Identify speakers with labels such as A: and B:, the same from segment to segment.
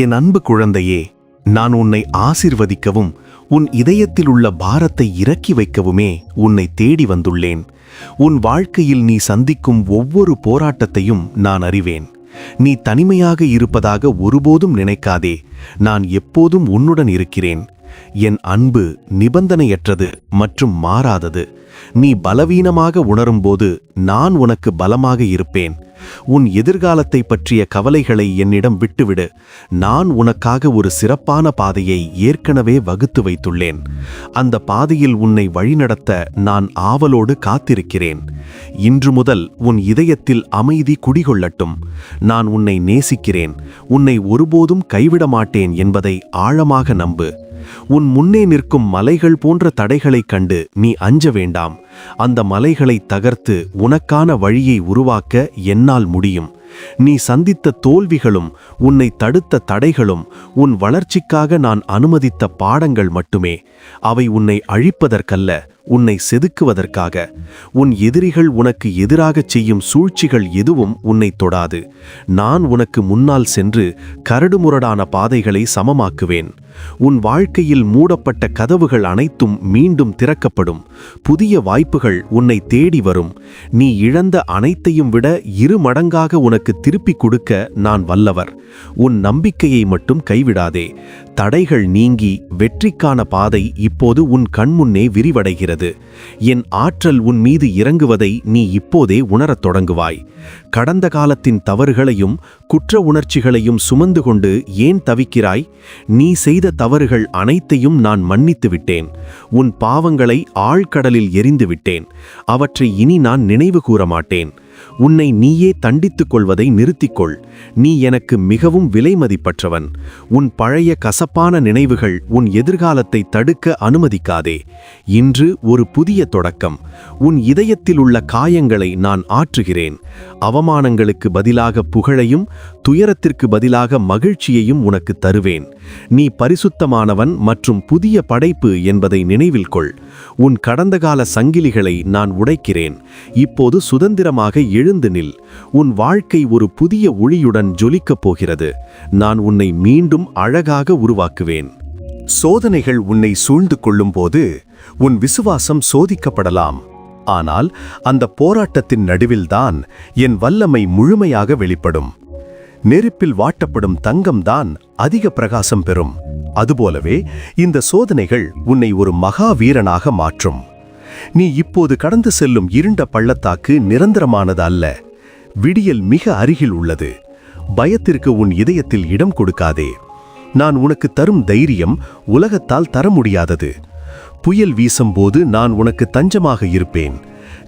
A: என் அன்பு குழந்தையே நான் உன்னை ஆசிர்வதிக்கவும் உன் இதயத்தில் உள்ள பாரத்தை இறக்கி வைக்கவுமே உன்னை தேடி வந்துள்ளேன். உன் வாழ்க்கையில் நீ சந்திக்கும் ஒவ்வொரு போராட்டத்தையும் நான் அறிவேன். நீ தனிமையாக இருப்பதாக ஒருபோதும் நினைக்காதே நான் எப்போதும் உன்னுடன் இருக்கிறேன். என் அன்பு நிபந்தனையற்றது மற்றும் மாறாதது. நீ பலவீனமாக உணரும்போது நான் உனக்கு பலமாக இருப்பேன். உன் எதிர்காலத்தை பற்றிய கவலைகளை என்னிடம் விட்டுவிடு. நான் உனக்காக ஒரு சிறப்பான பாதையை ஏற்கனவே வகுத்து வைத்துள்ளேன். அந்த பாதையில் உன்னை வழிநடத்த நான் ஆவலோடு காத்திருக்கிறேன். இன்று முதல் உன் இதயத்தில் அமைதி குடிகொள்ளட்டும். நான் உன்னை நேசிக்கிறேன். உன்னை ஒருபோதும் கைவிட மாட்டேன் என்பதை ஆழமாக நம்பு. உன் முன்னே நிற்கும் மலைகள் போன்ற தடைகளைக் கண்டு நீ அஞ்ச வேண்டாம். அந்த மலைகளை தகர்த்து உனக்கான வழியை உருவாக்க என்னால் முடியும். நீ சந்தித்த தோல்விகளும் உன்னை தடுத்த தடைகளும் உன் வளர்ச்சிக்காக நான் அனுமதித்த பாடங்கள் மட்டுமே. அவை உன்னை அழிப்பதற்கல்ல உன்னை செதுக்குவதற்காக. உன் எதிரிகள் உனக்கு எதிராகச் செய்யும் சூழ்ச்சிகள் எதுவும் உன்னை தொடாது. நான் உனக்கு முன்னால் சென்று கரடுமுரடான பாதைகளை சமமாக்குவேன். உன் வாழ்க்கையில் மூடப்பட்ட கதவுகள் அனைத்தும் மீண்டும் திறக்கப்படும். புதிய வாய்ப்புகள் உன்னை தேடி வரும். நீ இழந்த அனைத்தையும் விட இரு மடங்காக உனக்கு திருப்பிக் கொடுக்க நான் வல்லவர். உன் நம்பிக்கையை மட்டும் கைவிடாதே. தடைகள் நீங்கி வெற்றிக்கான பாதை இப்போது உன் கண்முன்னே விரிவடைகிறது. என் ஆற்றல் உன் மீது இறங்குவதை நீ இப்போதே உணரத் தொடங்குவாய். கடந்த காலத்தின் தவறுகளையும் குற்ற உணர்ச்சிகளையும் சுமந்து கொண்டு ஏன் தவிக்கிறாய்? நீ செய்த தவறுகள் அனைத்தையும் நான் மன்னித்து விட்டேன். உன் பாவங்களை ஆழ்கடலில் எரிந்து விட்டேன். அவற்றை இனி நான் நினைவு கூற மாட்டேன் உன்னை நீயே தண்டித்துக் கொள்வதை நிறுத்திக்கொள். நீ எனக்கு மிகவும் விலைமதிப்பற்றவன். உன் பழைய கசப்பான நினைவுகள் உன் எதிர்காலத்தை தடுக்க அனுமதிக்காதே. இன்று ஒரு புதிய தொடக்கம். உன் இதயத்தில் உள்ள காயங்களை நான் ஆற்றுகிறேன். அவமானங்களுக்கு பதிலாக புகழையும் துயரத்திற்கு பதிலாக மகிழ்ச்சியையும் உனக்கு தருவேன். நீ பரிசுத்தமானவன் மற்றும் புதிய படைப்பு என்பதை நினைவில் கொள். உன் கடந்த கால சங்கிலிகளை நான் உடைக்கிறேன். இப்போது சுதந்திரமாக எழுந்து நில். உன் வாழ்க்கை ஒரு புதிய ஒளியுடன் ஜொலிக்கப் போகிறது. நான் உன்னை மீண்டும் அழகாக உருவாக்குவேன். சோதனைகள் உன்னை சூழ்ந்து கொள்ளும்போது உன் விசுவாசம் சோதிக்கப்படலாம். ஆனால் அந்த போராட்டத்தின் நடுவில்தான் என் வல்லமை முழுமையாக வெளிப்படும். நெருப்பில் வாட்டப்படும் தங்கம்தான் அதிக பிரகாசம் பெறும். அதுபோலவே இந்த சோதனைகள் உன்னை ஒரு மகா வீரனாக மாற்றும். நீ இப்போது கடந்து செல்லும் இருண்ட பள்ளத்தாக்கு நிரந்தரமானது அல்ல. விடியல் மிக அருகில் உள்ளது. பயத்திற்கு உன் இதயத்தில் இடம் கொடுக்காதே. நான் உனக்கு தரும் தைரியம் உலகத்தால் தர முடியாதது. புயல் வீசும்போது நான் உனக்கு தஞ்சமாக இருப்பேன்.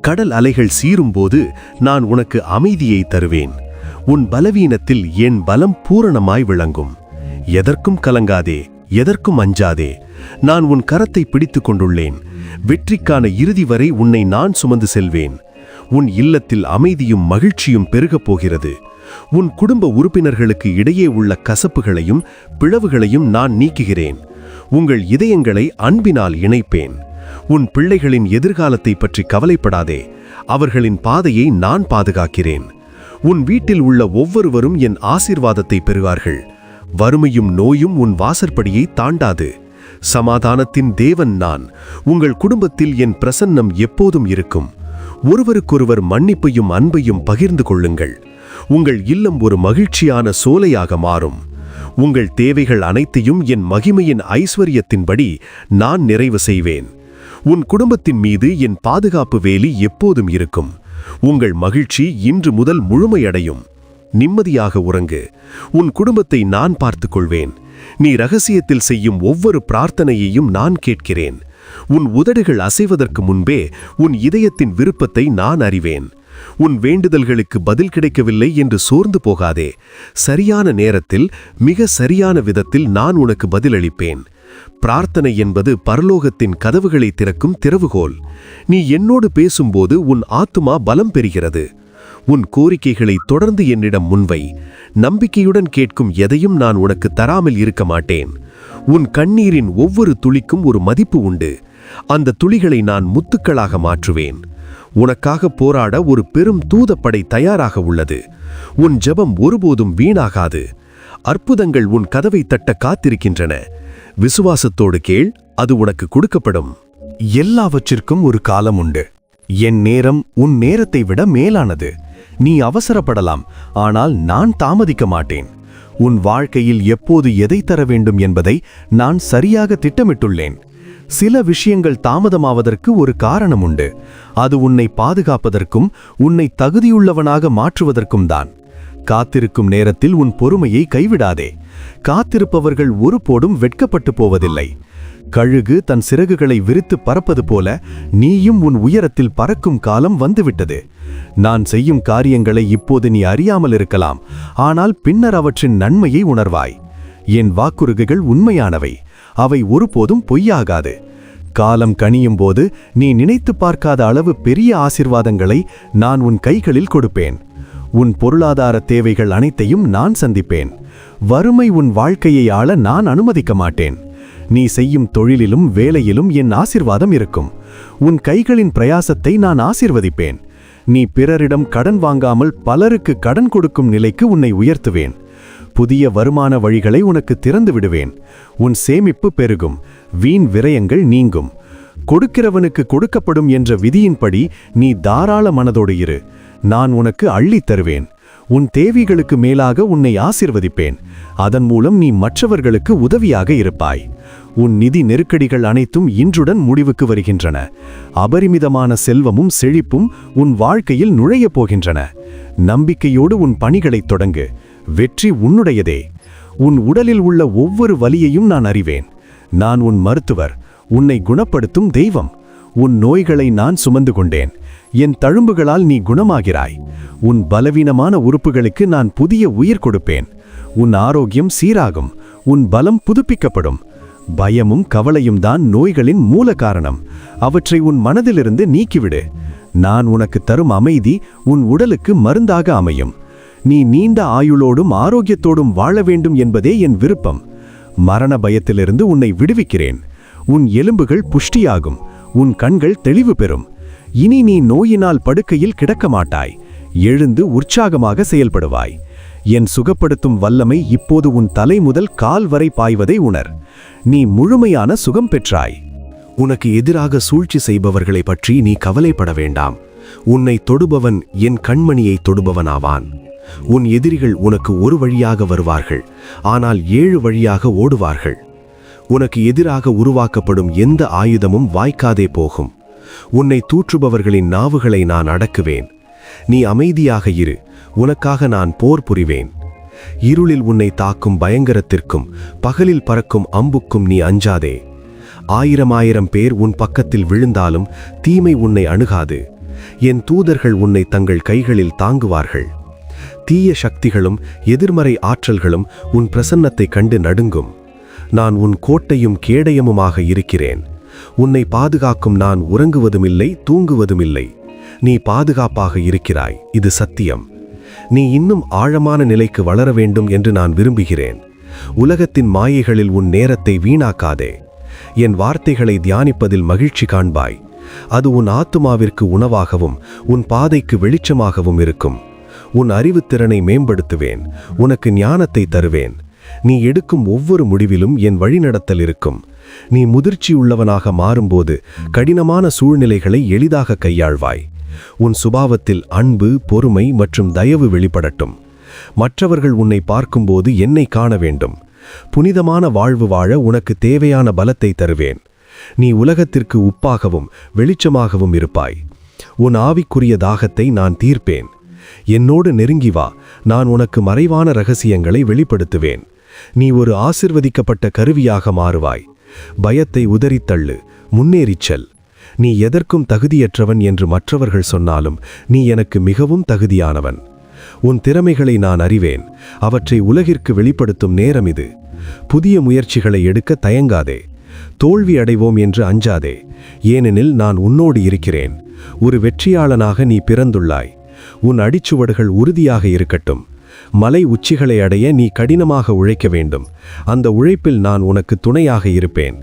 A: கடல் அலைகள் சீரும்போது நான் உனக்கு அமைதியை தருவேன். உன் பலவீனத்தில் என் பலம் பூரணமாய் விளங்கும். எதற்கும் கலங்காதே எதற்கும் அஞ்சாதே நான் உன் கரத்தை பிடித்துக் கொண்டுள்ளேன். வெற்றிக்கான இறுதி வரை உன்னை நான் சுமந்து செல்வேன். உன் இல்லத்தில் அமைதியும் மகிழ்ச்சியும் பெருகப் போகிறது. உன் குடும்ப உறுப்பினர்களுக்கு இடையே உள்ள கசப்புகளையும் பிளவுகளையும் நான் நீக்குகிறேன். உங்கள் இதயங்களை அன்பினால் இணைப்பேன். உன் பிள்ளைகளின் எதிர்காலத்தை பற்றி கவலைப்படாதே அவர்களின் பாதையை நான் பாதுகாக்கிறேன். உன் வீட்டில் உள்ள ஒவ்வொருவரும் என் ஆசிர்வாதத்தை பெறுவார்கள். வறுமையும் நோயும் உன் வாசற்படியை தாண்டாது. சமாதானத்தின் தேவன் நான். உங்கள் குடும்பத்தில் என் பிரசன்னம் எப்போதும் இருக்கும். ஒருவருக்கொருவர் மன்னிப்பையும் அன்பையும் பகிர்ந்து கொள்ளுங்கள். உங்கள் இல்லம் ஒரு மகிழ்ச்சியான சோலையாக மாறும். உங்கள் தேவைகள் அனைத்தையும் என் மகிமையின் ஐஸ்வர்யத்தின்படி நான் நிறைவு செய்வேன். உன் குடும்பத்தின் மீது என் பாதுகாப்பு வேலி எப்போதும் இருக்கும். உங்கள் மகிழ்ச்சி இன்று முதல் முழுமையடையும். நிம்மதியாக உறங்கு. உன் குடும்பத்தை நான் பார்த்துக் கொள்வேன் நீ ரகசியத்தில் செய்யும் ஒவ்வொரு பிரார்த்தனையையும் நான் கேட்கிறேன். உன் உதடுகள் அசைவதற்கு முன்பே உன் இதயத்தின் விருப்பத்தை நான் அறிவேன். உன் வேண்டுதல்களுக்கு பதில் கிடைக்கவில்லை என்று சோர்ந்து போகாதே. சரியான நேரத்தில் மிக சரியான விதத்தில் நான் உனக்கு பதிலளிப்பேன். பிரார்த்தனை என்பது பரலோகத்தின் கதவுகளை திறக்கும் திறவுகோல். நீ என்னோடு பேசும்போது உன் ஆத்துமா பலம் பெறுகிறது. உன் கோரிக்கைகளை தொடர்ந்து என்னிடம் முன்வை. நம்பிக்கையுடன் கேட்கும் எதையும் நான் உனக்கு தராமல் இருக்க மாட்டேன். உன் கண்ணீரின் ஒவ்வொரு துளிக்கும் ஒரு மதிப்பு உண்டு. அந்த துளிகளை நான் முத்துக்களாக மாற்றுவேன். உனக்காக போராட ஒரு பெரும் தூதப்படை தயாராக உள்ளது. உன் ஜெபம் ஒருபோதும் வீணாகாது.
B: அற்புதங்கள் உன் கதவை தட்ட காத்திருக்கின்றன. விசுவாசத்தோடு கேள் அது உனக்கு கொடுக்கப்படும்.
A: எல்லாவற்றிற்கும் ஒரு காலம் உண்டு. என் நேரம் உன் நேரத்தை விட மேலானது. நீ அவசரப்படலாம் ஆனால் நான் தாமதிக்க மாட்டேன். உன் வாழ்க்கையில் எப்போது எதை தர வேண்டும் என்பதை நான் சரியாக திட்டமிட்டுள்ளேன். சில விஷயங்கள் தாமதமாவதற்கு ஒரு காரணம் உண்டு. அது உன்னை பாதுகாப்பதற்கும் உன்னை தகுதியுள்ளவனாக மாற்றுவதற்கும் தான். காத்திருக்கும் நேரத்தில் உன் பொறுமையை கைவிடாதே. காத்திருப்பவர்கள் ஒருபோடும் வெட்கப்பட்டு போவதில்லை. கழுகு தன் சிறகுகளை விரித்து பறப்பது போல நீயும் உன் உயரத்தில் பறக்கும் காலம் வந்துவிட்டது. நான் செய்யும் காரியங்களை இப்போது நீ அறியாமல் இருக்கலாம். ஆனால் பின்னர் அவற்றின் நன்மையை உணர்வாய். என் வாக்குறுதிகள் உண்மையானவை. அவை ஒருபோதும் பொய்யாகாது. காலம் கனியும் போது நீ நினைத்து பார்க்காத அளவு பெரிய ஆசிர்வாதங்களை நான் உன் கைகளில் கொடுப்பேன். உன் பொருளாதார தேவைகள் அனைத்தையும் நான் சந்திப்பேன். வறுமை உன் வாழ்க்கையை ஆள நான் அனுமதிக்க மாட்டேன். நீ செய்யும் தொழிலிலும் வேலையிலும் என் ஆசிர்வாதம் இருக்கும். உன் கைகளின் பிரயாசத்தை நான் ஆசிர்வதிப்பேன். நீ பிறரிடம் கடன் வாங்காமல் பலருக்கு கடன் கொடுக்கும் நிலைக்கு உன்னை உயர்த்துவேன். புதிய வருமான வழிகளை உனக்கு திறந்து விடுவேன். உன் சேமிப்பு பெருகும். வீண் விரயங்கள் நீங்கும். கொடுக்கிறவனுக்கு கொடுக்கப்படும் என்ற விதியின்படி நீ தாராள மனதோடு இரு. நான் உனக்கு அள்ளித் தருவேன். உன் தேவைகளுக்கு மேலாக உன்னை ஆசிர்வதிப்பேன். அதன் மூலம் நீ மற்றவர்களுக்கு உதவியாக இருப்பாய். உன் நிதி நெருக்கடிகள் அனைத்தும் இன்றுடன் முடிவுக்கு வருகின்றன. அபரிமிதமான செல்வமும் செழிப்பும் உன் வாழ்க்கையில் நுழையப் போகின்றன. நம்பிக்கையோடு உன் பணிகளைத் தொடங்கு. வெற்றி உன்னுடையதே. உன் உடலில் உள்ள ஒவ்வொரு வலியையும் நான் அறிவேன். நான் உன் மருத்துவர். உன்னை குணப்படுத்தும் தெய்வம். உன் நோய்களை நான் சுமந்து கொண்டேன். என் தழும்புகளால் நீ குணமாகிறாய். உன் பலவீனமான உறுப்புகளுக்கு நான் புதிய உயிர் கொடுப்பேன். உன் ஆரோக்கியம் சீராகும். உன் பலம் புதுப்பிக்கப்படும். பயமும் கவலையும் தான் நோய்களின் மூல காரணம். அவற்றை உன் மனதிலிருந்து நீக்கிவிடு. நான் உனக்கு தரும் அமைதி உன் உடலுக்கு மருந்தாக அமையும். நீ நீண்ட ஆயுளோடும் ஆரோக்கியத்தோடும் வாழ வேண்டும் என்பதே என் விருப்பம். மரண பயத்திலிருந்து உன்னை விடுவிக்கிறேன். உன் எலும்புகள் புஷ்டியாகும். உன் கண்கள் தெளிவு பெறும். இனி நீ நோயினால் படுக்கையில் கிடக்க மாட்டாய். எழுந்து உற்சாகமாக செயல்படுவாய். என் சுகப்படுத்தும் வல்லமை இப்போது உன் தலை முதல் கால் வரை பாய்வதை உணர். நீ முழுமையான சுகம் பெற்றாய். உனக்கு எதிராக சூழ்ச்சி செய்பவர்களை பற்றி நீ கவலைப்பட வேண்டாம். உன்னை தொடுபவன் என் கண்மணியை தொடுபவனாவான். உன் எதிரிகள் உனக்கு ஒரு வழியாக வருவார்கள். ஆனால் ஏழு வழியாக ஓடுவார்கள். உனக்கு எதிராக உருவாக்கப்படும் எந்த ஆயுதமும் வாய்க்காதே போகும். உன்னை தூற்றுபவர்களின் நாவுகளை நான் அடக்குவேன். நீ அமைதியாக இரு. உனக்காக நான் போர் புரிவேன். இருளில் உன்னை தாக்கும் பயங்கரத்திற்கும் பகலில் பறக்கும் அம்புக்கும் நீ அஞ்சாதே. ஆயிரம் ஆயிரம் பேர் உன் பக்கத்தில் விழுந்தாலும் தீமை உன்னை அணுகாது. என் தூதர்கள் உன்னை தங்கள் கைகளில் தாங்குவார்கள். தீய சக்திகளும் எதிர்மறை ஆற்றல்களும் உன் பிரசன்னத்தை கண்டு நடுங்கும். நான் உன் கோட்டையும் கேடயமுமாக இருக்கிறேன். உன்னை பாதுகாக்கும் நான் உறங்குவதுமில்லை தூங்குவதுமில்லை. நீ பாதுகாப்பாக இருக்கிறாய் இது சத்தியம். நீ இன்னும் ஆழமான நிலைக்கு வளர வேண்டும் என்று நான் விரும்புகிறேன். உலகத்தின் மாயைகளில் உன் நேரத்தை வீணாக்காதே. என் வார்த்தைகளை தியானிப்பதில் மகிழ்ச்சி காண்பாய். அது உன் ஆத்துமாவிற்கு உணவாகவும் உன் பாதைக்கு வெளிச்சமாகவும் இருக்கும். உன் அறிவுத்திறனை மேம்படுத்துவேன். உனக்கு ஞானத்தை தருவேன். நீ எடுக்கும் ஒவ்வொரு முடிவிலும் என் வழிநடத்தல் இருக்கும். நீ முதிர்ச்சியுள்ளவனாக மாறும்போது கடினமான சூழ்நிலைகளை எளிதாக கையாள்வாய். உன் சுபாவத்தில் அன்பு பொறுமை மற்றும் தயவு வெளிப்படட்டும். மற்றவர்கள் உன்னை பார்க்கும்போது என்னை காண வேண்டும். புனிதமான வாழ்வு வாழ உனக்கு தேவையான பலத்தை தருவேன். நீ உலகத்திற்கு உப்பாகவும் வெளிச்சமாகவும் இருப்பாய். உன் ஆவிக்குரிய தாகத்தை நான் தீர்ப்பேன். என்னோடு நெருங்கி வா. நான் உனக்கு மறைவான ரகசியங்களை வெளிப்படுத்துவேன். நீ ஒரு ஆசிர்வதிக்கப்பட்ட கருவியாக மாறுவாய். பயத்தை உதறித்தள்ளு முன்னேறிச்சல் நீ எதற்கும் தகுதியற்றவன் என்று மற்றவர்கள் சொன்னாலும் நீ எனக்கு மிகவும் தகுதியானவன். உன் திறமைகளை நான் அறிவேன் அவற்றை உலகிற்கு வெளிப்படுத்தும் நேரம் இது. புதிய முயற்சிகளை எடுக்க தயங்காதே. தோல்வி அடைவோம் என்று அஞ்சாதே. ஏனெனில் நான் உன்னோடு இருக்கிறேன். ஒரு வெற்றியாளனாக நீ பிறந்துள்ளாய். உன் அடிச்சுவடுகள் உறுதியாக இருக்கட்டும். மலை உச்சிகளை அடைய நீ கடினமாக உழைக்க வேண்டும். அந்த உழைப்பில் நான் உனக்கு துணையாக இருப்பேன்.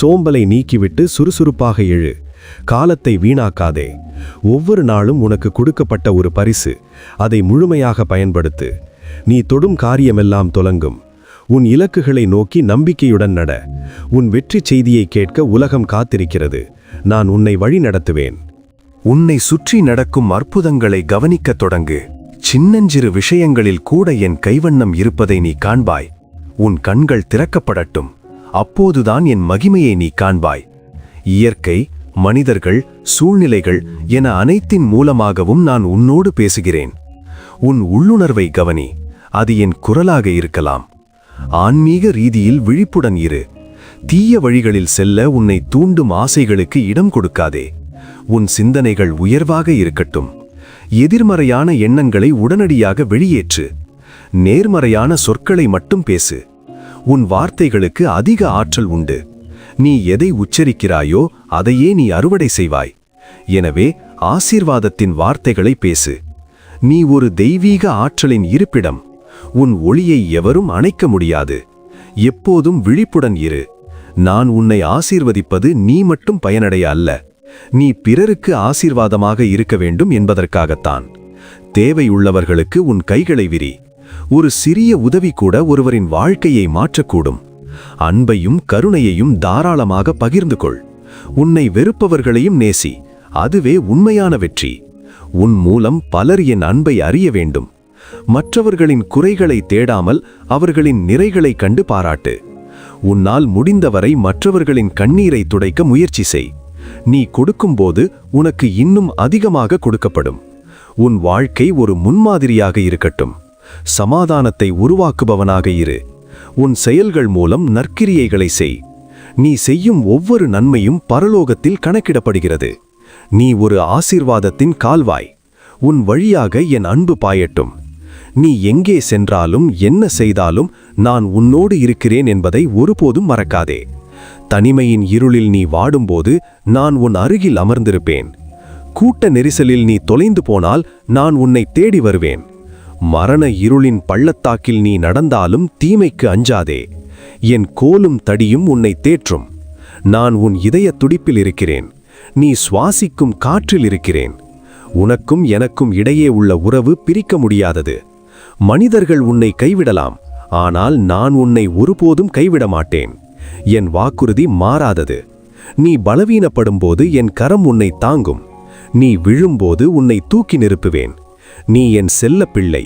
A: சோம்பலை நீக்கிவிட்டு சுறுசுறுப்பாக எழு காலத்தை வீணாக்காதே. ஒவ்வொரு நாளும் உனக்கு கொடுக்கப்பட்ட ஒரு பரிசு. அதை முழுமையாக பயன்படுத்து.
B: நீ தொடும் காரியமெல்லாம் தொலங்கும். உன் இலக்குகளை நோக்கி நம்பிக்கையுடன் நட. உன் வெற்றி செய்தியை கேட்க உலகம் காத்திருக்கிறது. நான் உன்னை வழி நடத்துவேன்
A: உன்னை சுற்றி நடக்கும் அற்புதங்களை கவனிக்கத் தொடங்கு. சின்னஞ்சிறு விஷயங்களில் கூட என் கைவண்ணம் இருப்பதை நீ காண்பாய். உன் கண்கள் திறக்கப்படட்டும். அப்போதுதான் என் மகிமையை நீ காண்பாய். இயற்கை மனிதர்கள் சூழ்நிலைகள் என அனைத்தின் மூலமாகவும் நான் உன்னோடு பேசுகிறேன். உன் உள்ளுணர்வை கவனி. அது என் குரலாக இருக்கலாம். ஆன்மீக ரீதியில் விழிப்புடன் இரு. தீய வழிகளில் செல்ல உன்னை தூண்டும் ஆசைகளுக்கு இடம் கொடுக்காதே. உன் சிந்தனைகள் உயர்வாக இருக்கட்டும். எதிர்மறையான எண்ணங்களை உடனடியாக வெளியேற்று நேர்மறையான சொற்களை மட்டும் பேசு. உன் வார்த்தைகளுக்கு அதிக ஆற்றல் உண்டு. நீ எதை உச்சரிக்கிறாயோ அதையே நீ அறுவடை செய்வாய். எனவே ஆசீர்வாதத்தின் வார்த்தைகளை பேசு. நீ ஒரு தெய்வீக ஆற்றலின் இருப்பிடம். உன் ஒளியை எவரும் அணைக்க முடியாது. எப்போதும் விழிப்புடன் இரு. நான் உன்னை ஆசீர்வதிப்பது நீ மட்டும் பயனடைய அல்ல. நீ பிறருக்கு ஆசீர்வாதமாக இருக்க வேண்டும் என்பதற்காகத்தான். தேவையுள்ளவர்களுக்கு உன் கைகளை விரி. ஒரு சிறிய உதவி கூட ஒருவரின் வாழ்க்கையை மாற்றக்கூடும். அன்பையும் கருணையையும் தாராளமாக பகிர்ந்து கொள். உன்னை வெறுப்பவர்களையும் நேசி. அதுவே உண்மையான வெற்றி. உன் மூலம் பலர் என் அன்பை அறிய வேண்டும். மற்றவர்களின் குறைகளை தேடாமல் அவர்களின் நிறைகளை கண்டு பாராட்டு. உன்னால் முடிந்தவரை மற்றவர்களின் கண்ணீரை துடைக்க முயற்சி செய். நீ கொடுக்கும்போது உனக்கு இன்னும் அதிகமாக கொடுக்கப்படும். உன் வாழ்க்கை ஒரு முன்மாதிரியாக இருக்கட்டும். சமாதானத்தை உருவாக்குபவனாக இரு. உன் செயல்கள் மூலம் நற்கிரியைகளை செய். நீ செய்யும் ஒவ்வொரு நன்மையும் பரலோகத்தில் கணக்கிடப்படுகிறது. நீ ஒரு ஆசீர்வாதத்தின் கால்வாய். உன் வழியாக என் அன்பு பாயட்டும். நீ எங்கே சென்றாலும் என்ன செய்தாலும் நான் உன்னோடு இருக்கிறேன் என்பதை ஒருபோதும் மறக்காதே. தனிமையின் இருளில் நீ வாடும்போது நான் உன் அருகில் அமர்ந்திருப்பேன். கூட்ட நெரிசலில் நீ தொலைந்து போனால் நான் உன்னை தேடி வருவேன். மரண இருளின் பள்ளத்தாக்கில் நீ நடந்தாலும் தீமைக்கு அஞ்சாதே. என் கோலும் தடியும் உன்னை தேற்றும். நான் உன் இதய துடிப்பில் இருக்கிறேன். நீ சுவாசிக்கும் காற்றில் இருக்கிறேன். உனக்கும் எனக்கும் இடையே உள்ள உறவு பிரிக்க முடியாதது. மனிதர்கள் உன்னை கைவிடலாம். ஆனால் நான் உன்னை ஒருபோதும் கைவிட மாட்டேன் என் வாக்குறுதி மாறாதது. நீ பலவீனப்படும்போது என் கரம் உன்னை தாங்கும். நீ விழும்போது உன்னை தூக்கி நிறுப்புவேன் நீ என் செல்ல பிள்ளை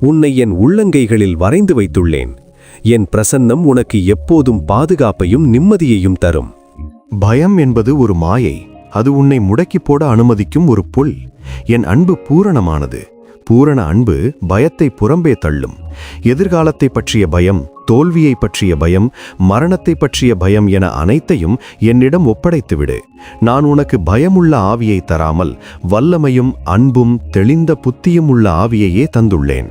A: உன்னை என் உள்ளங்கைகளில் வரைந்து வைத்துள்ளேன். என் பிரசன்னம் உனக்கு எப்போதும் பாதுகாப்பையும் நிம்மதியையும் தரும்.
C: பயம் என்பது ஒரு மாயை. அது உன்னை முடக்கி போட அனுமதிக்கும் ஒரு புல். என் அன்பு பூரணமானது. பூரண அன்பு பயத்தை புறம்பே தள்ளும். எதிர்காலத்தை பற்றிய பயம் தோல்வியை பற்றிய பயம் மரணத்தை பற்றிய பயம் என அனைத்தையும் என்னிடம் ஒப்படைத்துவிடு. நான் உனக்கு பயமுள்ள ஆவியை தராமல் வல்லமையும் அன்பும் தெளிந்த புத்தியும் உள்ள ஆவியையே தந்துள்ளேன்.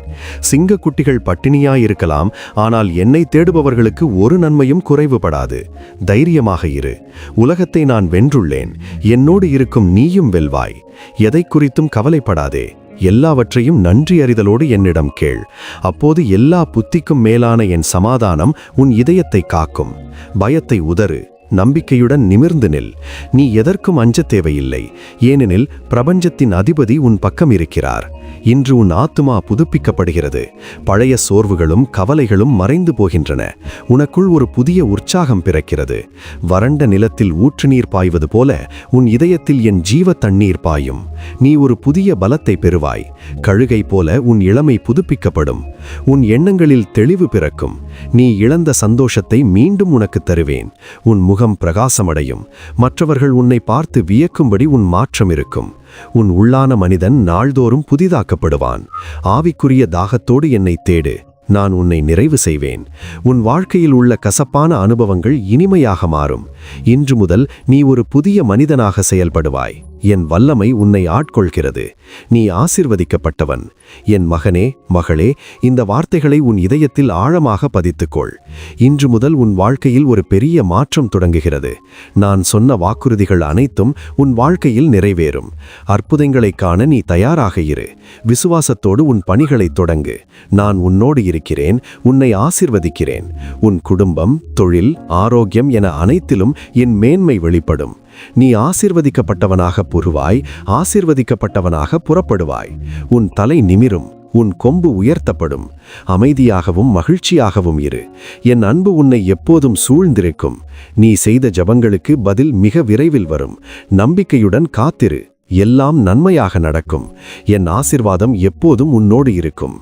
C: சிங்கக்குட்டிகள் பட்டினியாயிருக்கலாம் ஆனால் என்னை தேடுபவர்களுக்கு ஒரு நன்மையும் குறைவுபடாது. தைரியமாக இரு. உலகத்தை நான் வென்றுள்ளேன். என்னோடு இருக்கும் நீயும் வெல்வாய். எதை குறித்தும் கவலைப்படாதே. எல்லாவற்றையும் நன்றி அறிதலோடு என்னிடம் கேள். அப்போது எல்லா புத்திக்கும் மேலான என் சமாதானம் உன் இதயத்தை காக்கும். பயத்தை உதறு. நம்பிக்கையுடன் நிமிர்ந்து நில். நீ எதற்கும் அஞ்சத் தேவையில்லை. ஏனெனில் பிரபஞ்சத்தின் அதிபதி உன் பக்கம் இருக்கிறார். இன்று உன் ஆத்துமா புதுப்பிக்கப்படுகிறது. பழைய சோர்வுகளும் கவலைகளும் மறைந்து போகின்றன. உனக்குள் ஒரு புதிய உற்சாகம் பிறக்கிறது. வறண்ட நிலத்தில் ஊற்று நீர் பாய்வது போல உன் இதயத்தில் என் ஜீவ தண்ணீர் பாயும். நீ ஒரு புதிய பலத்தை பெறுவாய். கழுகை போல உன் இளமை புதுப்பிக்கப்படும். உன் எண்ணங்களில் தெளிவு பிறக்கும். நீ இழந்த சந்தோஷத்தை மீண்டும் உனக்கு தருவேன். உன் முகம் பிரகாசமடையும். மற்றவர்கள் உன்னை பார்த்து வியக்கும்படி உன் மாற்றம் இருக்கும். உன் உள்ளான மனிதன் நாள்தோறும் புதிதாக்கப்படுவான். ஆவிக்குரிய தாகத்தோடு என்னை தேடு. நான் உன்னை நிறைவு செய்வேன். உன் வாழ்க்கையில் உள்ள கசப்பான அனுபவங்கள் இனிமையாக மாறும். இன்று முதல் நீ ஒரு புதிய மனிதனாக செயல்படுவாய். என் வல்லமை உன்னை ஆட்கொள்கிறது. நீ ஆசிர்வதிக்கப்பட்டவன். என் மகனே மகளே இந்த வார்த்தைகளை உன் இதயத்தில் ஆழமாக பதித்துக்கொள். இன்று முதல் உன் வாழ்க்கையில் ஒரு பெரிய மாற்றம் தொடங்குகிறது. நான் சொன்ன வாக்குறுதிகள் அனைத்தும் உன் வாழ்க்கையில் நிறைவேறும். அற்புதங்களைக் காண நீ தயாராக இரு. விசுவாசத்தோடு உன் பணிகளை தொடங்கு. நான் உன்னோடு இருக்கிறேன் உன்னை ஆசிர்வதிக்கிறேன். உன் குடும்பம் தொழில் ஆரோக்கியம் என அனைத்திலும் என் மேன்மை வெளிப்படும். நீ ஆசிர்வதிக்கப்பட்டவனாக புருவாய் ஆசிர்வதிக்கப்பட்டவனாக புறப்படுவாய். உன் தலை நிமிரும்
A: உன் கொம்பு உயர்த்தப்படும். அமைதியாகவும் மகிழ்ச்சியாகவும் இரு. என் அன்பு உன்னை எப்போதும் சூழ்ந்திருக்கும். நீ செய்த ஜபங்களுக்கு பதில் மிக விரைவில் வரும். நம்பிக்கையுடன் காத்திரு. எல்லாம் நன்மையாக நடக்கும். என் ஆசிர்வாதம் எப்போதும் உன்னோடு இருக்கும்.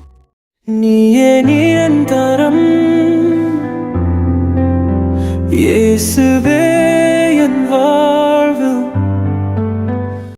D: நீயே நிரந்தரம். இயேசுவே. in